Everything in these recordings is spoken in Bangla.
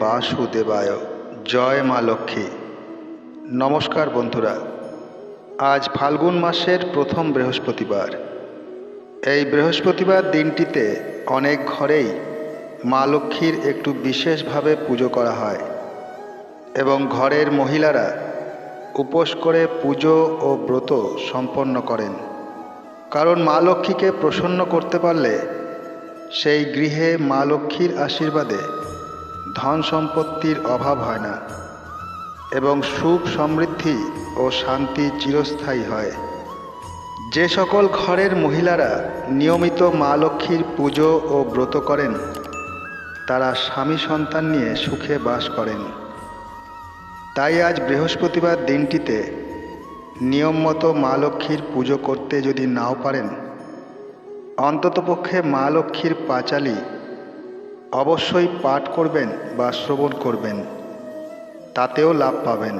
বাসুদেবায়। জয় মা লক্ষ্মী। নমস্কার বন্ধুরা। আজ ফাল্গুন মাসের প্রথম বৃহস্পতিবার। এই বৃহস্পতিবার দিনটিতে অনেক ঘরেই মা লক্ষ্মীর একটু বিশেষভাবে পুজো করা হয় এবং ঘরের মহিলারা উপোস করে পুজো ও ব্রত সম্পন্ন করেন। কারণ মা লক্ষ্মীকে প্রসন্ন করতে পারলে সেই গৃহে মা লক্ষ্মীর আশীর্বাদে ধন সম্পত্তির অভাব হয় না এবং সুখ সমৃদ্ধি ও শান্তি চিরস্থায়ী হয়। যে সকল ঘরের মহিলারা নিয়মিত মা লক্ষ্মীর পুজো ও ব্রত করেন, তারা স্বামী সন্তান নিয়ে সুখে বাস করেন। তাই আজ বৃহস্পতিবার দিনটিতে নিয়ম মতো মা লক্ষ্মীর পুজো করতে যদি নাও পারেন, অন্ততপক্ষে মা লক্ষ্মীর পাঁচালি অবশ্যই পাঠ করবেন বা শ্রবণ করবেন, তাতেও লাভ পাবেন।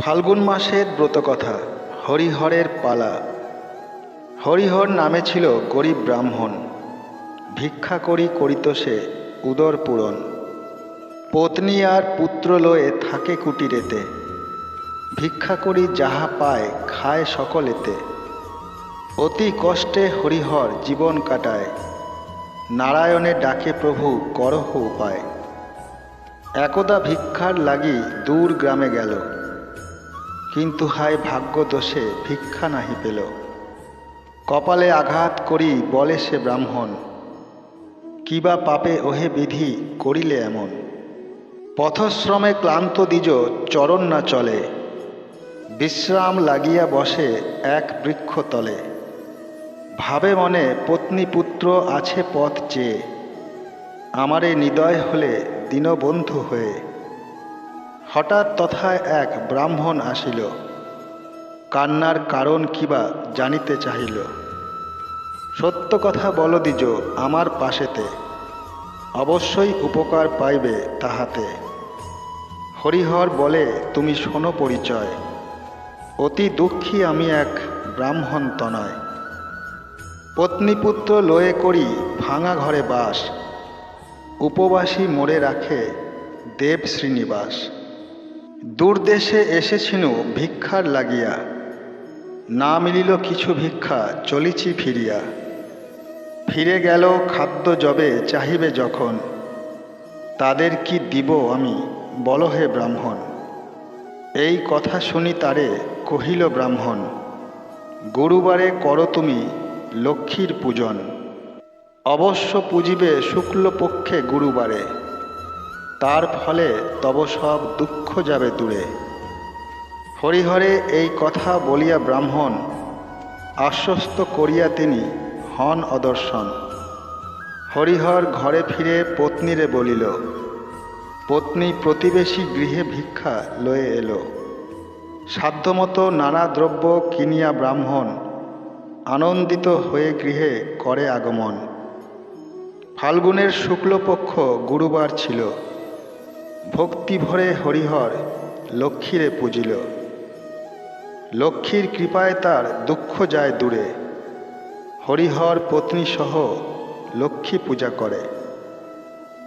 ফাল্গুন মাসের ব্রতকথা, হরিহরের পালা। হরিহর নামে ছিল গরিব ব্রাহ্মণ, ভিক্ষা করি করিত সে উদর পূরণ। পত্নী আর পুত্র লয়ে থাকে কুটিরেতে, ভিক্ষা করি যাহা পায় খায় সকলেতে। অতি কষ্টে হরিহর জীবন কাটায়। নারায়ণে ডাকে প্রভু করহ উপায়। একদা ভিক্ষার লাগি দূর গ্রামে গেল। কিন্তু হায় ভাগ্য দোষে ভিক্ষা নাহি পেল। কপালে আঘাত করি বলে সে ব্রাহ্মণ। কিবা পাপে ওহে বিধি করিলে এমন। পথশ্রমে ক্লান্ত দ্বিজ চরণ না চলে। বিশ্রাম লাগিয়া বসে এক বৃক্ষ তলে। ভাবে মনে পত্নী পুত্র আছে পথ চেয়ে, আমারে নিদয় হলে দীনবন্ধু হয়ে। হঠাৎ তথায় এক ব্রাহ্মণ আসিল, কান্নার কারণ কিবা জানিতে চাহিল। সত্য কথা বল দিজ আমার পাশেতে, অবশ্যই উপকার পাইবে তাহাতে। হরিহর বলে, তুমি শোনো পরিচয়। অতি দুঃখী আমি এক ব্রাহ্মণ তনয়। পত্নীপুত্র লয়ে করি ভাঙা ঘরে বাস। উপবাসী মোড়ে রাখে দেব শ্রীনিবাস। দূরদেশে এসেছিনু ভিক্ষার লাগিয়া। না মিলিল কিছু ভিক্ষা চলিছি ফিরিয়া। ফিরে গেল খাদ্য জবে চাহিবে যখন। তাদের কি দিব আমি, বল হে ব্রাহ্মণ। এই কথা শুনি তারে কহিল ব্রাহ্মণ, গুরুবারে করো তুমি লক্ষ্মীর পূজন। অবশ্য পুজিবে শুক্লপক্ষে গুরুবারে। তার ফলে তব সব দুঃখ যাবে দূরে। হরিহরে এই কথা বলিয়া ব্রাহ্মণ, আশ্বস্ত করিয়া তিনি হন অদর্শন। হরিহর ঘরে ফিরে পত্নীরে বলিল, পত্নী প্রতিবেশী গৃহে ভিক্ষা লয়ে এলো। সাধ্যমতো নানা দ্রব্য কিনিয়া ব্রাহ্মণ আনন্দিত হয়ে গৃহে করে আগমন। ফাল্গুনের শুক্লপক্ষ গুরুবার ছিল। ভক্তি ভরে হরিহর লক্ষ্মীরে পুজিল। লক্ষ্মীর কৃপায় তার দুঃখ যায় দূরে। হরিহর পত্নী সহ লক্ষ্মী পূজা করে।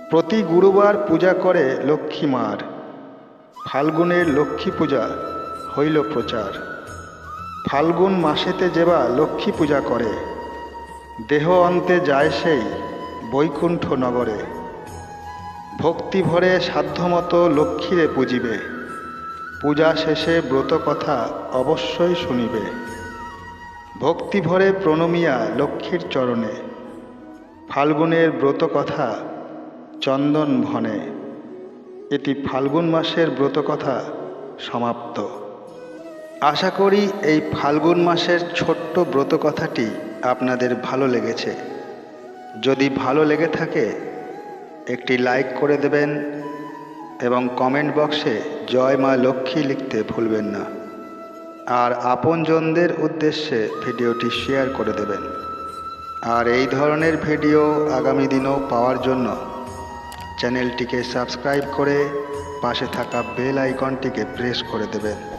প্রতি গুরুবার পূজা করে লক্ষ্মী মার। ফাল্গুনের লক্ষ্মী পূজা হইল প্রচার। ফাল্গুন মাসেতে যেবা লক্ষ্মী পূজা করে। দেহ অন্তে যায় সেই বৈকুণ্ঠ নগরে। ভক্তি ভরে সাধ্যমতো লক্ষ্মীরে পুজিবে। পূজা শেষে ব্রত কথা অবশ্যই শুনিবে। ভক্তি ভরে প্রণমিয়া লক্ষ্মীর চরণে। ফাল্গুনের ব্রত কথা চন্দন ভনে। এটি ফাল্গুন মাসের ব্রত কথা সমাপ্ত। আশা করি এই ফাল্গুন মাসের ছোট্ট ব্রত কথাটি আপনাদের ভালো লেগেছে। যদি ভালো লেগে থাকে, একটি লাইক করে দেবেন এবং কমেন্ট বক্সে জয় মা লক্ষ্মী লিখতে ভুলবেন না। আর আপনজনদের উদ্দেশ্যে ভিডিওটি শেয়ার করে দেবেন। আর এই ধরনের ভিডিও আগামী দিনও পাওয়ার জন্য চ্যানেলটিকে সাবস্ক্রাইব করে পাশে থাকা বেল আইকনটিকে প্রেস করে দেবেন।